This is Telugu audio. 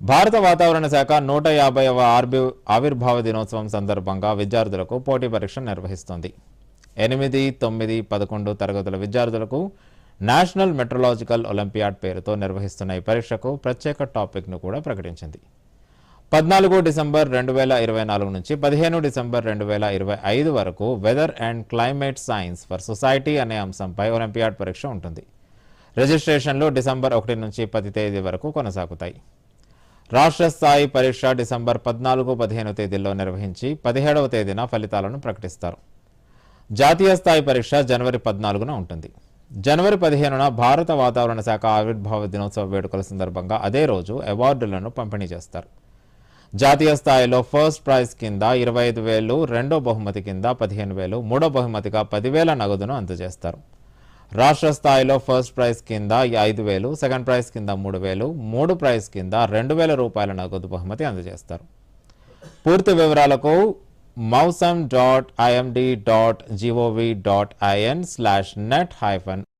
భారత వాతావరణ శాఖ నూట యాభైవ ఆర్బి ఆవిర్భావ దినోత్సవం సందర్భంగా విద్యార్థులకు పోటీ పరీక్ష నిర్వహిస్తోంది. ఎనిమిది తొమ్మిది పదకొండు తరగతుల విద్యార్థులకు నేషనల్ మెట్రలాజికల్ ఒలింపియాడ్ పేరుతో నిర్వహిస్తున్న ఈ పరీక్షకు ప్రత్యేక టాపిక్ను కూడా ప్రకటించింది. పద్నాలుగు డిసెంబర్ రెండు వేల ఇరవై నాలుగు నుంచి పదిహేను డిసెంబర్ రెండు వేల ఇరవై ఐదు వరకు weather and climate science for society అనే అంశంపై ఒలింపియాడ్ పరీక్ష ఉంటుంది. రిజిస్ట్రేషన్లు డిసెంబర్ ఒకటి నుంచి పది తేదీ వరకు కొనసాగుతాయి. రాష్ట్ర స్థాయి పరీక్ష డిసెంబర్ పద్నాలుగు పదిహేను తేదీల్లో నిర్వహించి పదిహేడవ తేదీన ఫలితాలను ప్రకటిస్తారు. జాతీయ స్థాయి పరీక్ష జనవరి పద్నాలుగున ఉంటుంది. జనవరి పదిహేనున భారత వాతావరణ శాఖ ఆవిర్భావ దినోత్సవ వేడుకల సందర్భంగా అదే రోజు అవార్డులను పంపిణీ చేస్తారు. జాతీయ స్థాయిలో ఫస్ట్ ప్రైజ్ కింద ఇరవై ఐదు వేలు రెండో బహుమతి కింద పదిహేను వేలు మూడో బహుమతిగా పదివేల నగదును అందజేస్తారు. రాష్ట్ర స్థాయిలో ఫస్ట్ ప్రైజ్ కింద ఐదు వేలు సెకండ్ ప్రైజ్ కింద మూడు వేలు మూడు ప్రైజ్ కింద రెండు వేల రూపాయల నగదు బహుమతి అందజేస్తారు. పూర్తి వివరాలకు Mausam dot IMD dot gov dot in slash net hyphen